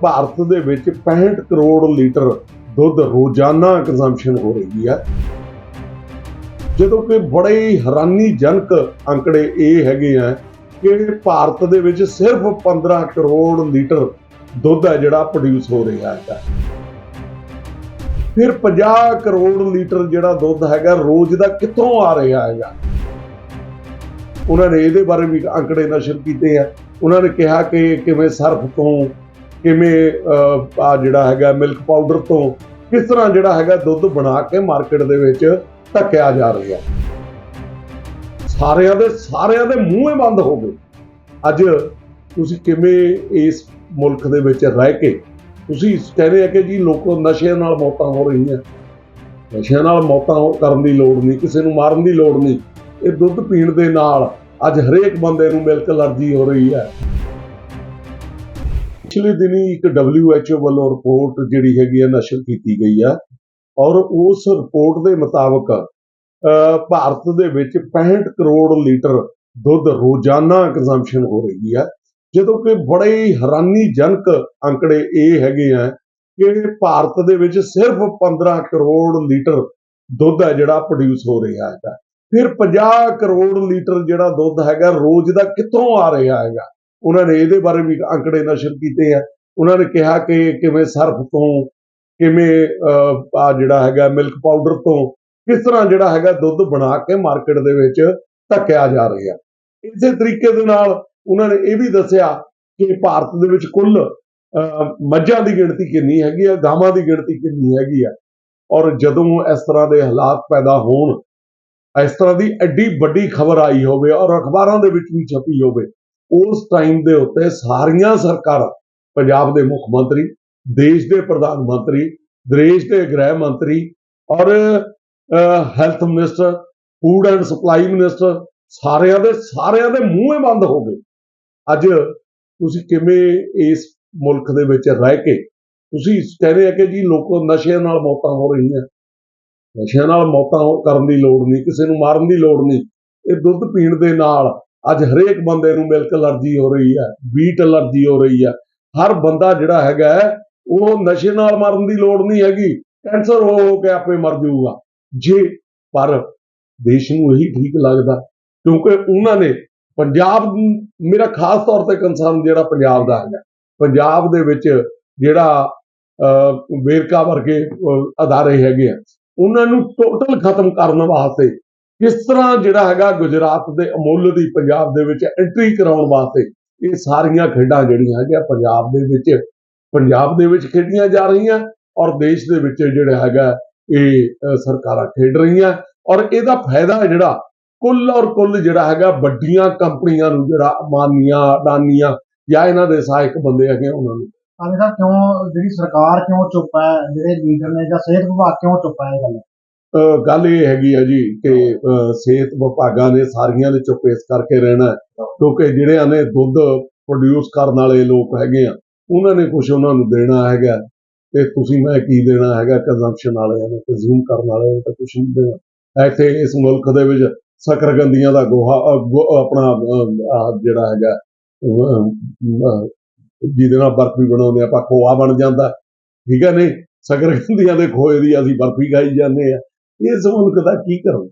ਭਾਰਤ ਦੇ ਵਿੱਚ 65 ਕਰੋੜ ਲੀਟਰ ਦੁੱਧ ਰੋਜ਼ਾਨਾ ਕੰਜ਼ੰਪਸ਼ਨ ਹੋ ਰਹੀ ਹੈ। ਜਦੋਂ ਕਿ ਬੜੇ ਹੀ ਹੈਰਾਨੀਜਨਕ ਅੰਕੜੇ ਇਹ ਹੈਗੇ ਆ ਕਿ ਭਾਰਤ ਦੇ ਵਿੱਚ ਸਿਰਫ 15 ਕਰੋੜ ਲੀਟਰ ਦੁੱਧ ਹੈ ਜਿਹੜਾ ਪ੍ਰੋਡਿਊਸ ਹੋ ਰਿਹਾ ਹੈ ਫਿਰ 50 ਕਰੋੜ ਲੀਟਰ ਜਿਹੜਾ ਦੁੱਧ ਹੈਗਾ ਰੋਜ਼ ਦਾ ਕਿੱਥੋਂ ਆ ਰਿਹਾ ਹੈਗਾ? ਉਹਨਾਂ ਨੇ ਇਹਦੇ ਬਾਰੇ ਵੀ ਅੰਕੜੇ ਨਸ਼ਰ ਕੀਤੇ ਆ। ਉਹਨਾਂ ਨੇ ਕਿਹਾ ਕਿ ਕਿਵੇਂ ਸਰਫ ਤੋਂ ਕਿਵੇਂ ਆ ਜਿਹੜਾ ਹੈਗਾ ਮਿਲਕ ਪਾਊਡਰ ਤੋਂ ਕਿਸ ਤਰ੍ਹਾਂ ਜਿਹੜਾ ਹੈਗਾ ਦੁੱਧ ਬਣਾ ਕੇ ਮਾਰਕੀਟ ਦੇ ਵਿੱਚ ਧੱਕਿਆ ਜਾ ਰਿਹਾ। ਸਾਰਿਆਂ ਦੇ ਸਾਰਿਆਂ ਦੇ ਮੂੰਹੇ ਬੰਦ ਹੋ ਗਏ। ਅੱਜ ਤੁਸੀਂ ਕਿਵੇਂ ਇਸ ਮੁਲਕ ਦੇ ਵਿੱਚ ਰਹਿ ਕੇ ਤੁਸੀਂ ਕਹਿੰਦੇ ਆ ਕਿ ਜੀ ਲੋਕੋ ਨਸ਼ਿਆਂ ਨਾਲ ਮੌਤਾਂ ਹੋ ਰਹੀਆਂ। ਨਸ਼ਿਆਂ ਨਾਲ ਮੌਤਾਂ ਹੋ- ਕਰਨ ਦੀ ਲੋੜ ਨਹੀਂ, ਕਿਸੇ ਨੂੰ ਮਾਰਨ ਦੀ ਲੋੜ ਨਹੀਂ। ਇਹ ਦੁੱਧ ਪੀਣ ਦੇ ਨਾਲ ਅੱਜ ਹਰੇਕ ਬੰਦੇ ਨੂੰ ਮਿਲਕ ਅਲਰਜੀ ਹੋ ਰਹੀ ਹੈ। ਪਿਛਲੇ ਦਿਨੀ ਇੱਕ WHO ਵੱਲੋਂ ਰਿਪੋਰਟ ਜਿਹੜੀ ਹੈਗੀ ਹੈ ਨਸ਼ਰ ਕੀਤੀ ਗਈ ਹੈ ਔਰ ਉਸ ਰਿਪੋਰਟ ਦੇ ਮੁਤਾਬਕ ਅਹ, ਭਾਰਤ ਦੇ ਵਿੱਚ 65 ਕਰੋੜ ਲੀਟਰ ਦੁੱਧ ਰੋਜ਼ਾਨਾ ਕੰਜ਼ੰਪਸ਼ਨ ਹੋ ਰਹੀ ਹੈ ਜਦੋਂ ਕਿ ਬੜੇ ਹੈਰਾਨੀਜਨਕ ਅੰਕੜੇ ਇਹ ਹੈਗੇ ਆ ਕਿ ਭਾਰਤ ਦੇ ਵਿੱਚ ਸਿਰਫ 15 ਕਰੋੜ ਲੀਟਰ ਦੁੱਧ ਹੈ ਜਿਹੜਾ ਪ੍ਰੋਡਿਊਸ ਹੋ ਰਿਹਾ ਹੈਗਾ। ਫਿਰ 50 ਕਰੋੜ ਲੀਟਰ ਜਿਹੜਾ ਦੁੱਧ ਹੈਗਾ ਰੋਜ਼ ਦਾ ਕਿੱਥੋਂ ਆ ਰਿਹਾ ਹੈਗਾ? ਉਹਨਾਂ ਨੇ ਇਹਦੇ ਬਾਰੇ ਵੀ ਅੰਕੜੇ ਨਸ਼ਰ ਕੀਤੇ ਆ। ਉਹਨਾਂ ਨੇ ਕਿਹਾ ਕਿ ਕਿਵੇਂ ਸਰਫ ਤੋਂ ਕਿਵੇਂ ਆ ਜਿਹੜਾ ਹੈਗਾ ਮਿਲਕ ਪਾਊਡਰ ਤੋਂ ਕਿਸ ਤਰ੍ਹਾਂ ਜਿਹੜਾ ਹੈਗਾ ਦੁੱਧ ਬਣਾ ਕੇ ਮਾਰਕੀਟ ਦੇ ਵਿੱਚ ਧੱਕਿਆ ਜਾ ਰਿਹਾ। ਇਸੇ ਤਰੀਕੇ ਦੇ ਨਾਲ ਉਹਨਾਂ ਨੇ ਇਹ ਵੀ ਦੱਸਿਆ ਕਿ ਭਾਰਤ ਦੇ ਵਿੱਚ ਕੁੱਲ ਅਹ, ਮੱਝਾਂ ਦੀ ਗਿਣਤੀ ਕਿੰਨੀ ਹੈਗੀ ਆ ਗਾਵਾਂ ਦੀ ਗਿਣਤੀ ਕਿੰਨੀ ਹੈਗੀ ਆ। ਔਰ ਜਦੋਂ ਇਸ ਤਰ੍ਹਾਂ ਦੇ ਹਾਲਾਤ ਪੈਦਾ ਹੋਣ ਇਸ ਤਰ੍ਹਾਂ ਦੀ ਐਡੀ ਵੱਡੀ ਖਬਰ ਆਈ ਹੋਵੇ ਔਰ ਅਖਬਾਰਾਂ ਦੇ ਵਿੱਚ ਵੀ ਛਪੀ ਹੋਵੇ ਉਸ ਟਾਈਮ ਦੇ ਉੱਤੇ ਸਾਰੀਆਂ ਸਰਕਾਰਾਂ, ਪੰਜਾਬ ਦੇ ਮੁੱਖ ਮੰਤਰੀ, ਦੇਸ਼ ਦੇ ਪ੍ਰਧਾਨ ਮੰਤਰੀ, ਦੇਸ਼ ਦੇ ਗ੍ਰਹਿ ਮੰਤਰੀ ਔਰ health minister food and supply minister ਸਾਰਿਆਂ ਦੇ ਸਾਰਿਆਂ ਦੇ ਮੂੰਹੇ ਬੰਦ ਹੋ ਗਏ। ਅੱਜ ਤੁਸੀਂ ਕਿਵੇਂ ਇਸ ਮੁਲਕ ਦੇ ਵਿੱਚ ਰਹਿ ਕੇ ਤੁਸੀਂ ਕਹਿ ਰਹੇ ਆ ਕਿ ਜੀ ਲੋਕੋ ਨਸ਼ਿਆਂ ਨਾਲ ਮੌਤਾਂ ਹੋ ਰਹੀਆਂ। ਨਸ਼ਿਆਂ ਨਾਲ ਮੌਤਾਂ ਹੋ- ਕਰਨ ਦੀ ਲੋੜ ਨਹੀਂ, ਕਿਸੇ ਨੂੰ ਮਾਰਨ ਦੀ ਲੋੜ ਨਹੀਂ। ਇਹ ਦੁੱਧ ਪੀਣ ਦੇ ਨਾਲ ਅੱਜ ਹਰੇਕ ਬੰਦੇ ਨੂੰ ਮਿਲਕ ਅਲਰਜੀ ਹੋ ਰਹੀ ਹੈ ਬੀਟ ਅਲਰਜੀ ਹੋ ਰਹੀ ਹੈ। ਹਰ ਬੰਦਾ ਜਿਹੜਾ ਹੈਗਾ ਹੈ, ਉਹ ਨਸ਼ੇ ਨਾਲ ਮਰਨ ਦੀ ਲੋੜ ਨਹੀਂ ਹੈਗੀ। ਕੈਂਸਰ ਹੋ ਹੋ ਕੇ ਆਪੇ ਮਰ ਜਾਊਗਾ। ਜੇ ਪਰ ਦੇਸ਼ ਨੂੰ ਇਹੀ ਠੀਕ ਲੱਗਦਾ ਕਿਉਂਕਿ ਉਹਨਾਂ ਨੇ ਪੰਜਾਬ ਮੇਰਾ ਖਾਸ ਤੌਰ ਤੇ ਕੰਸਰਨ ਜਿਹੜਾ ਪੰਜਾਬ ਦਾ ਹੈਗਾ। ਪੰਜਾਬ ਦੇ ਵਿੱਚ ਜਿਹੜਾ ਵੇਰਕਾ ਵਰਗੇ ਅਦਾਰੇ ਹੈਗੇ ਆ ਉਹਨਾਂ ਨੂੰ ਟੋਟਲ ਖਤਮ ਕਰਨ ਵਾਸਤੇ ਕਿਸ ਤਰ੍ਹਾਂ ਜਿਹੜਾ ਹੈਗਾ ਗੁਜਰਾਤ ਦੇ ਅਮੁੱਲ ਦੀ ਪੰਜਾਬ ਦੇ ਵਿੱਚ ਐਂਟਰੀ ਕਰਾਉਣ ਵਾਸਤੇ ਇਹ ਸਾਰੀਆਂ ਖੇਡਾਂ ਜਿਹੜੀਆਂ ਹੈਗੀਆਂ ਪੰਜਾਬ ਦੇ ਵਿੱਚ, ਪੰਜਾਬ ਦੇ ਵਿੱਚ ਖੇਡੀਆਂ ਜਾ ਰਹੀਆਂ ਔਰ ਦੇਸ਼ ਦੇ ਵਿੱਚ ਜਿਹੜਾ ਹੈਗਾ ਇਹ ਸਰਕਾਰਾਂ ਖੇਡ ਰਹੀਆਂ ਔਰ ਇਹਦਾ ਫਾਇਦਾ ਜਿਹੜਾ ਕੁੱਲ ਔਰ ਕੁੱਲ ਜਿਹੜਾ ਹੈਗਾ ਵੱਡੀਆਂ ਕੰਪਨੀਆਂ ਨੂੰ ਜਿਹੜਾ ਅਮਾਨੀਆਂ ਅਡਾਨੀਆਂ ਜਾਂ ਇਹਨਾਂ ਦੇ ਸਹਾਇਕ ਬੰਦੇ ਹੈਗੇ ਉਹਨਾਂ ਨੂੰ। ਆਲੇ ਸਾਹਿਬ ਕਿਉਂ, ਜਿਹੜੀ ਸਰਕਾਰ ਕਿਉਂ ਚੁੱਪ ਹੈ, ਜਿਹੜੇ ਲੀਡਰ ਨੇ ਜਾਂ ਸਿਹਤ ਵਿਭਾਗ ਕਿਉਂ ਚੁੱਪ ਹੈ ਇਹ ਗੱਲ? ਗੱਲ ਇਹ ਹੈਗੀ ਆ ਜੀ ਕਿ ਸਿਹਤ ਵਿਭਾਗਾਂ ਨੇ ਸਾਰੀਆਂ ਨੇ ਚੁੱਪ ਇਸ ਕਰਕੇ ਰਹਿਣਾ ਕਿਉਂਕਿ ਜਿਹੜਿਆਂ ਨੇ ਦੁੱਧ ਪ੍ਰੋਡਿਊਸ ਕਰਨ ਵਾਲੇ ਲੋਕ ਹੈਗੇ ਆ, ਉਹਨਾਂ ਨੇ ਕੁਝ ਉਹਨਾਂ ਨੂੰ ਦੇਣਾ ਹੈਗਾ ਤੇ ਤੁਸੀਂ ਮੈਂ ਕੀ ਦੇਣਾ ਹੈਗਾ ਕੰਜ਼ੰਪਸ਼ਨ ਵਾਲਿਆਂ ਨੂੰ ਕੰਜ਼ੂਮ ਕਰਨ ਵਾਲਿਆਂ ਨੂੰ ਤਾਂ ਕੁਝ ਨਹੀਂ ਦੇਣਾ। ਇੱਥੇ ਇਸ ਮੁਲਕ ਦੇ ਵਿੱਚ ਸਕਰਗੰਦੀਆਂ ਦਾ ਗੋਹਾ ਆਪਣਾ ਜਿਹੜਾ ਹੈਗਾ ਜਿਹਦੇ ਨਾਲ ਬਰਫੀ ਬਣਾਉਂਦੇ ਆਪਾਂ ਖੋਆ ਬਣ ਜਾਂਦਾ। ਠੀਕ ਹੈ ਨਹੀਂ? ਸਕਰਗੰਦੀਆਂ ਦੇ ਖੋਏ ਦੀ ਅਸੀਂ ਬਰਫੀ ਖਾਈ ਜਾਂਦੇ ਆ। ਇਸ ਮੁਲਕ ਦਾ ਕੀ ਕਰੋ